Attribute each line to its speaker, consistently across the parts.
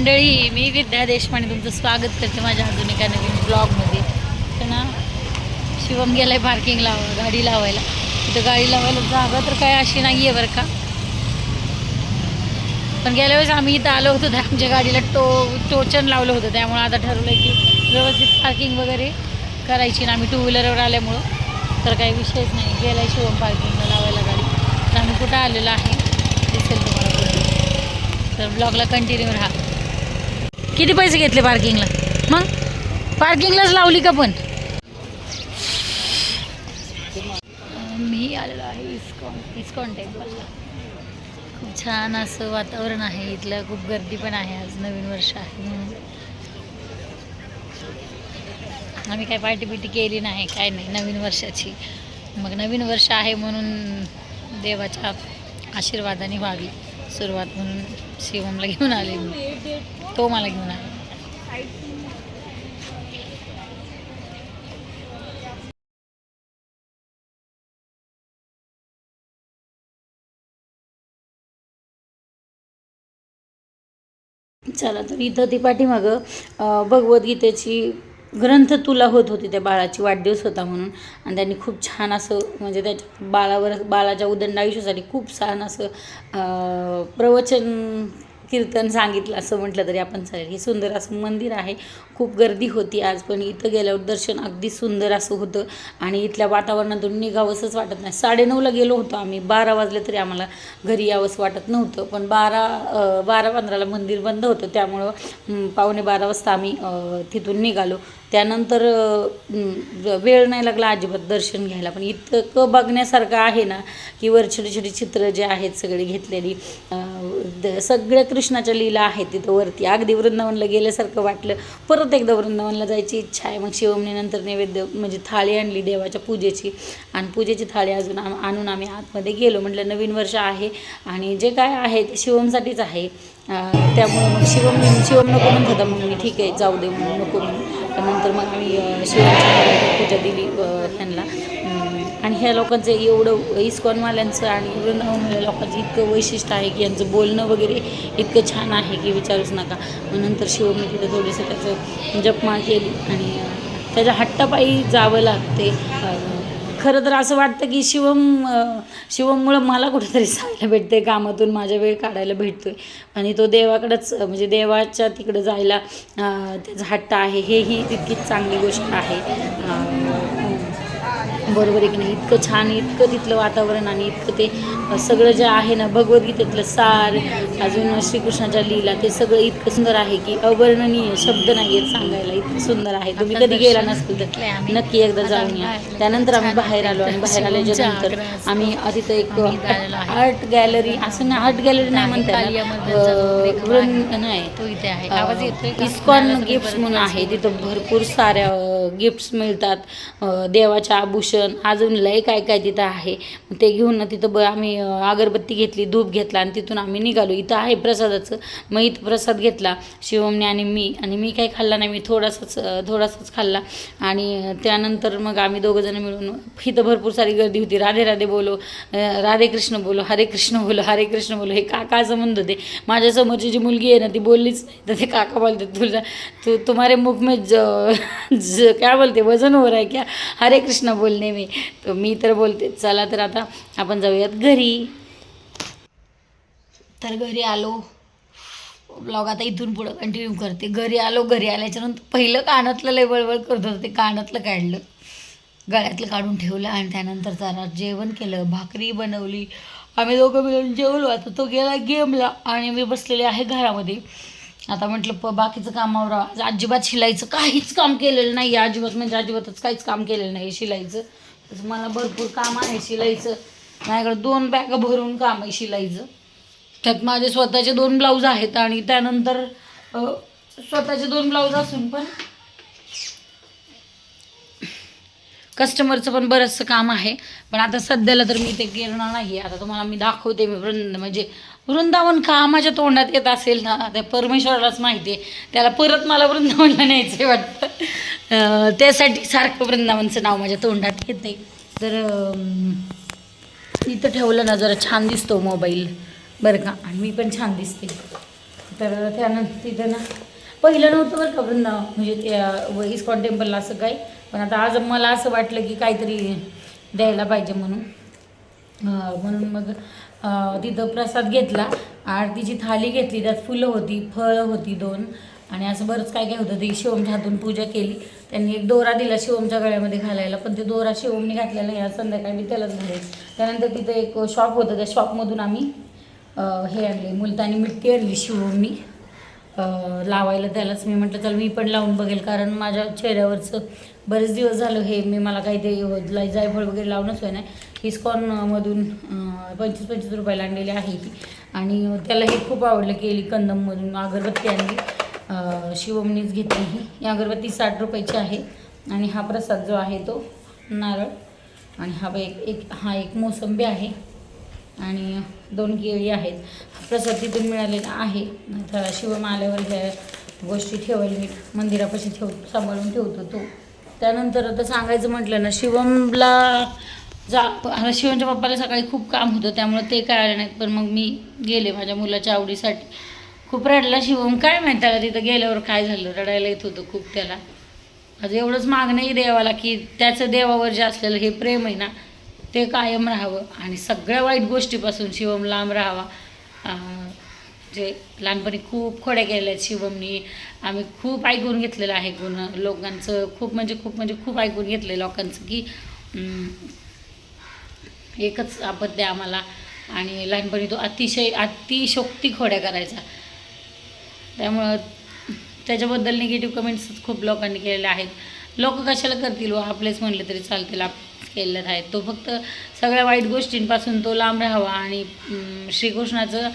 Speaker 1: मंडळी मी विद्या देशपांडे तुमचं स्वागत करते माझ्या अजून एका नवीन ब्लॉगमध्ये. तर ना शिवम गेलाय पार्किंग लाव गाडी लावायला. तिथं गाडी लावायला जागा तर काय अशी नाही आहे बरं का. पण गेल्या वेळेस आम्ही इथं आलो होतो तर आमच्या गाडीला टो टोचन लावलं होतं. त्यामुळे आता ठरवलं की व्यवस्थित पार्किंग वगैरे करायची ना आम्ही टू व्हीलरवर आल्यामुळं. तर काही विषयच नाही. गेलाय शिवम पार्किंगला लावायला गाडी. तर आम्ही कुठं आलेलो आहे दिसेल तुम्हाला तर ब्लॉगला कंटिन्यू राहा. किती पैसे घेतले पार्किंगला मग? पार्किंगलाच लावली का पण? मी आलेलो आहे इस्कॉन इस्कॉन टेम्पलला खूप छान असं वातावरण आहे इथलं. खूप गर्दी पण आहे आज नवीन वर्ष आहे म्हणून. आम्ही काय पार्टी बिटी केली नाही काय नाही नवीन वर्षाची. मग नवीन वर्ष आहे म्हणून देवाच्या आशीर्वादाने व्हावी सुरुवात म्हणून शिवमला घेऊन आले मी. तो मला घेऊन आला. चला तर इथं ती पाठीमागं अं, भगवद्गीतेची ग्रंथ तुला होत होती त्या बाळाची वाढदिवस होता म्हणून. आणि त्यांनी खूप छान असं म्हणजे त्याच्या बाळावर बाळाच्या उदंड आयुष्यासाठी खूप छान असं प्रवचन कीर्तन सांगितलं असं म्हटलं तरी आपण चालेल. हे सुंदर असं मंदिर आहे. खूप गर्दी होती आज पण इथं गेल्यावर दर्शन अगदी सुंदर असं होतं. आणि इथल्या वातावरणातून निघावंसंच वाटत नाही. साडेनऊला गेलो होतो आम्ही. बारा वाजले तरी आम्हाला घरी यावंसं वाटत नव्हतं. पण बारा बारा पंधराला मंदिर बंद होतं. त्यामुळं पावणे बारा वाजता आम्ही तिथून निघालो. त्यानंतर वेळ नाही लागला अजिबात दर्शन घ्यायला. पण इतकं बघण्यासारखं आहे ना की वर छोटी छोटी चित्र जे आहेत सगळी घेतलेली द- सगळ्या कृष्णाच्या लीला आहेत तिथं वरती. अगदी वृंदावनला गेल्यासारखं वाटलं. परत एकदा वृंदावनला जायची इच्छा आहे. मग शिवमने नंतर नैवेद्य म्हणजे थाळी आणली देवाच्या पूजेची. आणि पूजेची थाळी अजून आम- आणून आम्ही आतमध्ये गेलो. म्हटलं नवीन वर्ष आहे आणि जे काय आहे ते शिवमसाठीच आहे. त्यामुळे त्यामुळं मग शिवम शिवम नको म्हणत होता. मग मी ठीक आहे जाऊ दे म्हणून नको म्हणून. नंतर मग आम्ही शिवाजी पूजा दिली त्यांना. आणि ह्या लोकांचं एवढं इस्कॉनवाल्यांचं आणि वृंदावनवाल्या लोकांचं इतकं वैशिष्ट्य आहे की यांचं बोलणं वगैरे इतकं छान आहे की विचारूच नका. मग नंतर शिवमी तिथं थोडीसं त्याचं जपमाळ केली आणि त्याच्या हट्टापायी जावं लागते. खरं तर असं वाटतं की शिवम शिवममुळं मला कुठेतरी जायला भेटते कामातून माझ्या वेळ काढायला भेटतोय. आणि तो देवाकडंच म्हणजे देवाच्या तिकडं जायला त्याचा हट्ट आहे. हेही तितकीच चांगली गोष्ट आहे. बरोबर आहे की नाही? इतकं छान इतकं तिथलं वातावरण आणि इतकं ते सगळं जे आहे ना भगवद्गीतेतलं सार अजून श्रीकृष्णाच्या लीला ते सगळं इतकं सुंदर आहे की अवर्णनीय शब्द नाही आहेत सांगायला. इतकं सुंदर आहे. तुम्ही कधी गेला नसतील तर. नक्की एकदा जाऊन या. त्यानंतर आम्ही बाहेर आलो आणि बाहेर
Speaker 2: आल्याच्यानंतर
Speaker 1: आम्ही तिथं एक. आर्ट गॅलरी असं नाही आर्ट गॅलरी नाही म्हणता नाही? इस्कॉन
Speaker 2: परत
Speaker 1: म्हणून आहे. तिथं भरपूर साऱ्या गिफ्ट्स मिळतात. देवाच्या आभूषण अजून लय काय काय तिथं आहे. ते घेऊन ना तिथं ब आम्ही अगरबत्ती घेतली धूप घेतला आणि तिथून आम्ही निघालो. इथं आहे प्रसादाचं. मग इथं प्रसाद घेतला शिवमने आणि मी. आणि मी काही खाल्ला नाही मी थोडासाच थोडासाच खाल्ला. आणि त्यानंतर मग आम्ही दोघंजण मिळून इथं भरपूर सारी गर्दी होती. राधे राधे बोलो राधे कृष्ण बोलो हरे कृष्ण बोलो हरे कृष्ण बोलो. हे काका असं म्हणत होते. माझ्यासमोरची जी मुलगी आहे ना ती बोललीच नाही. तर ते काका बोलते तुला तू तुम्हारे मुख में ज, ज क्या बोलते? वजन हो रहा है क्या? हरे कृष्ण बोलणे. मी तर मी तर बोलते चला तर आता आपण जाऊयात घरी. तर घरी आलो. ब्लॉग आता इथून पुढं कंटिन्यू करते. घरी आलो घरी आल्याच्यानंतर पहिलं कानातलं लय वळवळ करत होतं ते कानातलं काढलं. गळ्यातलं काढून ठेवलं आणि त्यानंतर जरा जेवण केलं भाकरी बनवली. आम्ही दोघं मिळून जेवलो. आता तो गेला गेमला आणि मी बसलेले आहे घरामध्ये. आता म्हटलं प बाकीचं कामावर आज अजिबात शिलाईचं काहीच काम केलेलं नाही आहे अजिबात म्हणजे अजिबातच काहीच काम केलेलं नाही शिलाईचं. तसं मला भरपूर काम आहे शिलाईचं. माझ्याकडे दोन बॅग भरून काम आहे शिलाईचं. त्यात माझे स्वतःचे दोन ब्लाऊज आहेत आणि त्यानंतर स्वतःचे दोन ब्लाऊज असून पण कस्टमरचं पण बरंचसं काम आहे. पण आता सध्याला तर मी ते करणार नाही आता तुम्हाला मी दाखवते मी म्हणजे वृंदावन का माझ्या तोंडात येत असेल ना? त्या परमेश्वरालाच माहिती आहे. त्याला परत मला वृंदावनला न्यायचं वाटतं. त्यासाठी सारखं वृंदावनचं नाव माझ्या तोंडात येते तर इथं ठेवलं ना जरा छान दिसतो मोबाईल. बरं का? आणि मी पण छान दिसते. तर त्यानंतर तिथं ना पहिलं नव्हतं बरं का वृंदावन. म्हणजे त्या व इस्कॉन टेम्पलला असं काही. पण आता आज मला असं वाटलं की काहीतरी द्यायला पाहिजे म्हणून. म्हणून मग तिथं प्रसाद घेतला आरतीची थाली घेतली त्यात फुलं होती फळं होती दोन. आणि असं बरंच काय काय होतं ते शिवमच्या हातून पूजा केली. त्यांनी एक दोरा दिला शिवमच्या गळ्यामध्ये घालायला पण ते दोरा शिवमने घातलेला या संध्याकाळी मी त्यालाच घाले त्यानंतर तिथं एक शॉप होतं त्या शॉपमधून आम्ही हे आणले. मुलतानी मिट्टी आणली शिवमनी. लावायला त्यालाच. मी म्हटलं चल मी पण लावून बघेल. कारण माझ्या चेहऱ्यावरचं बरेच दिवस झालं हे मी मला काही ते जायफळ वगैरे लावणंच होय नाही. इस्कॉनमधून पंचवीस पंचवीस रुपयाला आणलेली आहे ती. आणि त्याला हे खूप आवडलं केली कंदममधून अगरबत्ती आणली. शिवमनीच घेतली ही. ही अगरबत्ती साठ रुपयाची आहे. आणि हा प्रसाद जो आहे तो नारळ. आणि हा एक एक हा एक मोसंबी आहे. आणि दोन केळी आहेत. हा प्रसाद तिथून मिळालेला आहे. तर शिवम आल्यावर ह्या गोष्टी ठेवायला मी मंदिरापाशी ठेव सांभाळून ठेवतो तो. त्यानंतर आता सांगायचं म्हटलं ना शिवमला जा शिवमच्या पप्पाला सकाळी खूप काम होतं त्यामुळे ते काय आले नाहीत पण मग मी गेले माझ्या मुलाच्या आवडीसाठी. खूप रडला शिवम काय माहीत त्याला तिथं गेल्यावर काय झालं रडायला येत होतं खूप त्याला. आज एवढंच मागणंही देवाला की त्याचं देवावर जे असलेलं हे प्रेम आहे ना ते कायम राहावं. आणि सगळ्या वाईट गोष्टीपासून शिवम लांब राहावा. जे लहानपणी खूप खोड्या केलेल्या आहेत शिवमनी आम्ही खूप ऐकून घेतलेलं आहे गुण लोकांचं खूप म्हणजे खूप म्हणजे खूप ऐकून घेतलं लोकांचं की एकच एकच आपत्ती आम्हाला. आणि लहानपणी तो अतिशय अतिशोक्ती खोड्या करायचा. त्यामुळं त्याच्याबद्दल निगेटिव्ह कमेंट्स खूप लोकांनी केलेले आहेत. लोक कशाला करतील व आपलेच म्हणले तरी चालतील आप केलेलं आहेत तो फक्त सगळ्या वाईट गोष्टींपासून तो लांब राहावा आणि श्रीकृष्णाचं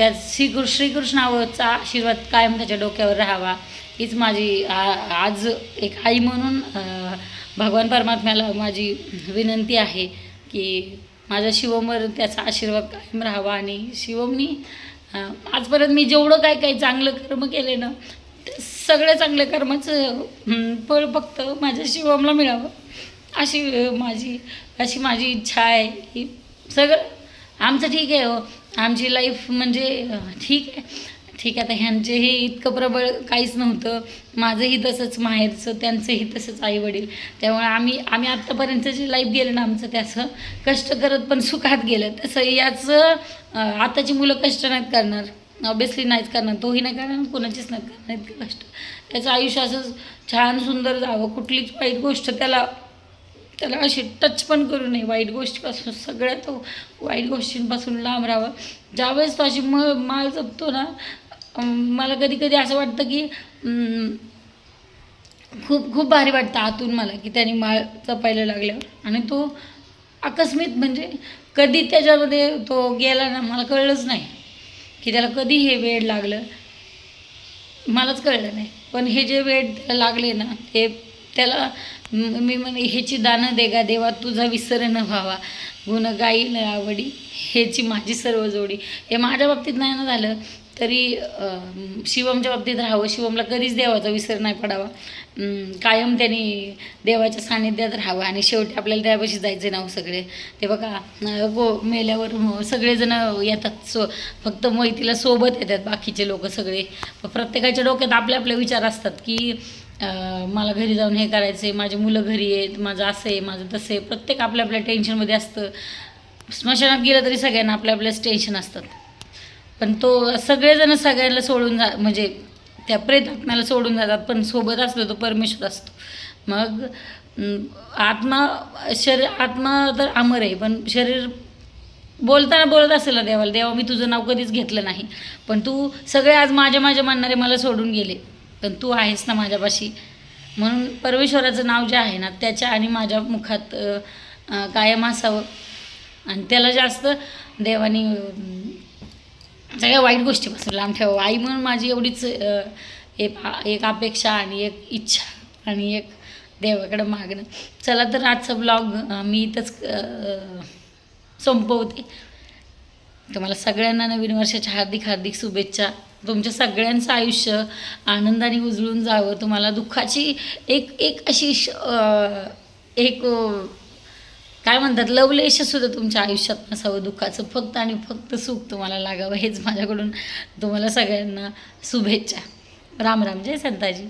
Speaker 1: त्या श्रीकृ श्रीकृष्णावरचा आशीर्वाद कायम त्याच्या डोक्यावर राहावा. हीच माझी आ- आज एक आई म्हणून भगवान परमात्म्याला माझी विनंती आहे की माझ्या शिवमवर त्याचा आशीर्वाद कायम राहावा आणि शिवमनी आजपर्यंत मी जेवढं काय काही चांगलं कर्म केले ना ते सगळ्या चांगल्या कर्माचं फळ फक्त माझ्या शिवमला मिळावं. अशी माझी अशी माझी इच्छा आहे की सगळं आमचं ठीक आहे हो. आमची लाईफ म्हणजे ठीक आहे. ठीक आहे आता ह्यांचेही इतकं प्रबळ काहीच नव्हतं. माझंही तसंच माहेरचं त्यांचंही तसंच आईवडील. त्यामुळे आम्ही आम्ही आत्तापर्यंत जे लाईफ गेलं ना आमचं त्याचं. कष्ट करत पण सुखात गेलं. तसं याचं आताची मुलं कष्ट नाहीत करणार. ऑब्विसली नाहीच करणार. तोही नाही करणार कोणाचीच नाही करणार. इतकं कष्ट. त्याचं आयुष्य असंच छान सुंदर जावं. कुठलीच वाईट गोष्ट त्याला त्याला अशी टच पण करू नये. वाईट गोष्टीपासून सगळ्यात वाईट गोष्टींपासून लांब राहावं. ज्यावेळेस तो अशी म माळ जपतो ना मला कधी कधी असं वाटतं की खूप खूप भारी वाटतं आतून मला की त्याने माळ जपायला लागल्यावर आणि तो आकस्मित म्हणजे कधी त्याच्यामध्ये तो गेला ना मला कळलंच नाही की त्याला कधी हे वेळ लागलं. मलाच कळलं नाही. पण हे जे वेळ लागले ना ते त्याला मी म्हणे ह्याची दानं दे गा देवा तुझा विसर न व्हावा. गुण गाई न आवडी ह्याची माझी सर्व जोडी. हे माझ्या बाबतीत नाही ना झालं तरी शिवमच्या बाबतीत राहावं. शिवमला कधीच देवाचा विसर नाही पडावा. कायम त्यांनी देवाच्या सानिध्यात राहावं आणि शेवटी आपल्याला त्यापाशी जायचं नाव सगळे. ते बघा गो मेल्यावर सगळेजणं सगळेजण येतात. सो फक्त मोहितीला सोबत येतात बाकीचे लोक सगळे. प्रत्येकाच्या डोक्यात आपले आपले विचार असतात की मला घरी जाऊन हे करायचं आहे माझी मुलं घरी आहेत माझं असं आहे माझं तसं आहे. प्रत्येक आपल्या आपल्या टेन्शनमध्ये असतं. स्मशानात गेलं तरी सगळ्यांना आपल्या आपल्याच टेन्शन असतात. पण तो सगळेजण सगळ्यांना सोडून जा म्हणजे त्या प्रेतात्म्याला सोडून जातात पण सोबत असतो तो परमेश्वर असतो. मग आत्मा शरीर आत्मा तर अमर आहे पण शरीर बोलताना बोलत असेल ना देवाला देवा मी तुझं नाव कधीच घेतलं नाही. पण तू सगळे आज माझ्या माझ्या म्हणणारे मला सोडून गेले. पण तू आहेस ना माझ्यापाशी. म्हणून परमेश्वराचं नाव जे आहे ना त्याच्या आणि माझ्या मुखात कायम असावं. आणि त्याला जास्त देवानी सगळ्या वाईट गोष्टीपासून लांब ठेवावं. आई म्हणून माझी एवढीच एक एक अपेक्षा आणि एक इच्छा आणि एक देवाकडं मागणं. चला तर आजचा ब्लॉग मी इथंच संपवते. तुम्हाला सगळ्यांना नवीन वर्षाच्या हार्दिक हार्दिक शुभेच्छा. तुमच्या सगळ्यांचं आयुष्य आनंदाने उजळून जावं. तुम्हाला दुःखाची एक एक अशी श- एक काय म्हणतात लवलेश सुद्धा तुमच्या आयुष्यात नसावं. दुःखाचं फक्त आणि फक्त सुख तुम्हाला लागावं हेच माझ्याकडून तुम्हाला सगळ्यांना शुभेच्छा. राम राम. जय संताजी.